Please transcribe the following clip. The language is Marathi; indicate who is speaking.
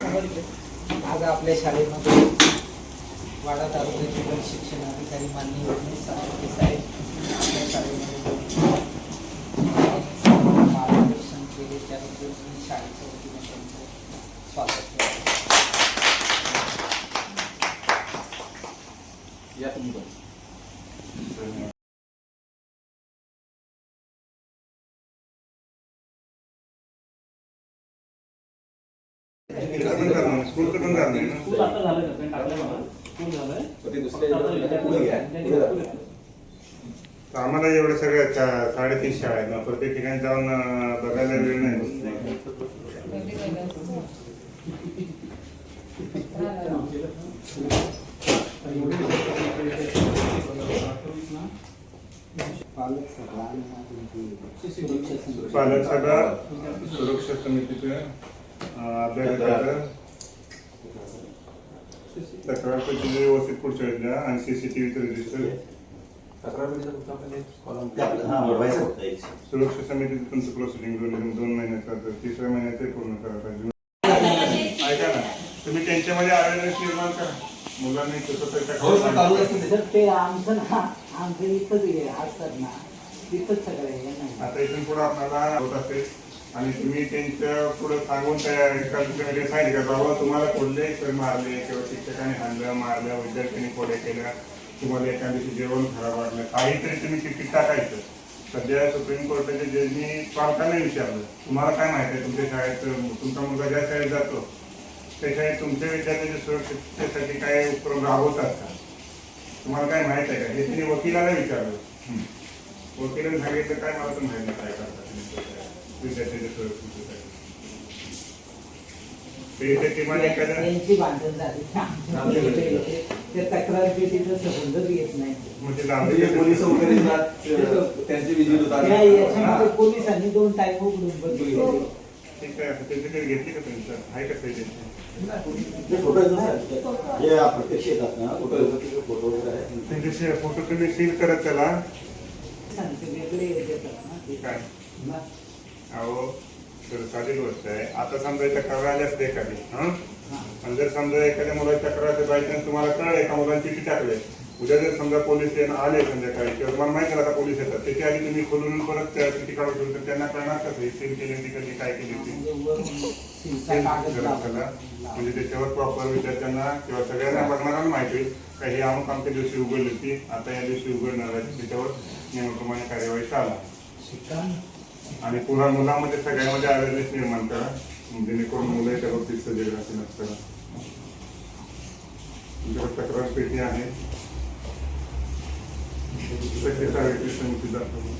Speaker 1: आज आपल्या शाळेमध्ये वाडा तालुक्याचे शिक्षण अधिकारी मान्य साहेब आपल्या शाळेमध्ये मार्गदर्शन केले. त्याबद्दल मी शाळेच्या वतीने त्यांचं स्वागत करतो.
Speaker 2: या तुम्ही
Speaker 3: करणार करणार
Speaker 4: स्कूल आता झालं का? त्यांनी टाकलंय मला. स्कूल झालंय.
Speaker 2: ते दुसऱ्या
Speaker 4: फक्त आता
Speaker 2: याच्यात पुढे घ्या. पुढे जा.
Speaker 3: तर आम्हाला एवढ्या सगळ्या साडेतीस शाळा आहेत ना प्रत्येक ठिकाणी जाऊन बघायला वेळ नाही
Speaker 1: पालक सभा.
Speaker 3: पालक सभा सुरक्षा समितीचं अभ्यास तक्रार पेटी व्यवस्थित पुढच्या वेळेस द्या आणि सीसीटीव्हीचं रजिस्टर
Speaker 5: हा.
Speaker 3: सुरक्षा समितीचं तुमचं प्रोसिडिंग दोन दोन महिन्याचं तर तिसऱ्या महिन्याचं पूर्ण करा पाहिजे ऐका ना तुम्ही त्यांच्यामध्ये अवेअरनेस निर्माण करा मुलांनी कसं तरी
Speaker 2: हो, सर, चालू
Speaker 1: तर ते आमचं ना आमचं इथंच हे असतात ना तिथंच सगळं हे नाही
Speaker 3: आता इथून पुढे आपल्याला होत असेल आणि तुम्ही त्यांच्या पुढे सांगून त्या एका दुसऱ्याकडे सांगितलं का बाबा तुम्हाला कोणत्याही सर मारले किंवा शिक्षकाने हाणलं मारलं विद्यार्थ्यांनी कोड्या केल्या तुम्हाला एका दिवशी जेवण खराब वाटलं काहीतरी तुम्ही तिकीट टाकायचं. सध्या सुप्रीम कोर्टाच्या जजनी पालकांना विचारलं तुम्हाला काय माहिती आहे तुमच्या शाळेत तुमचा मुलगा ज्या शाळेत जातो त्या शाळेत तुमच्या विद्यार्थ्यांच्या सुरक्षिततेसाठी काय उपक्रम राबवतात का? तुम्हाला काय माहीत आहे का? हे त्यांनी वकिलाला विचारलं. वकिलाने सांगितलं काय मला पण माहिती काय करतात
Speaker 1: तक्रार पेटीचा संबंधच येत नाही.
Speaker 3: म्हणजे लांबी
Speaker 2: पोलीस वगैरे त्यांचे विजिट होतात
Speaker 1: पोलिसांनी दोन टाइम उघडून
Speaker 3: त्यांचे?
Speaker 5: जे फोटो
Speaker 3: तुम्ही सील करत चला.
Speaker 1: ते.
Speaker 3: अहो साधी गोष्ट आहे. आता समजा तक्रार आली असते एखादी हं? जर समजा एखाद्या मुलाची तक्रार असेल बाय चान्स तुम्हाला कळलं एका मुलांची चिठ्ठी टाकले उद्या जर समजा पोलीस आले संध्याकाळी किंवा तुम्हाला माहिती झालं आता पोलीस येतात त्याच्या आधी तुम्ही खोलून परत त्या चिठ्ठी काढू शकतो त्यांना कळणार कसं हे सील केली होती कधी काय केली होती
Speaker 1: म्हणजे
Speaker 3: त्याच्यावर प्रॉपर विद्यार्थ्यांना किंवा सगळ्यांना बघणाऱ्यांना माहिती का हे अमुक आमच्या दिवशी उघडली होती आता या दिवशी उघडणार आहे त्याच्यावर नियमाप्रमाणे कार्यवाही चाला आणि पुन्हा मुलांमध्ये सगळ्यांमध्ये अवेअरनेस निर्माण करा. जेणेकरून मुलं त्या बाबतीत सजग असेल करा तुमच्याकडे तक्रार पेटी आहे. सेक्रेटरी समिती दाखवा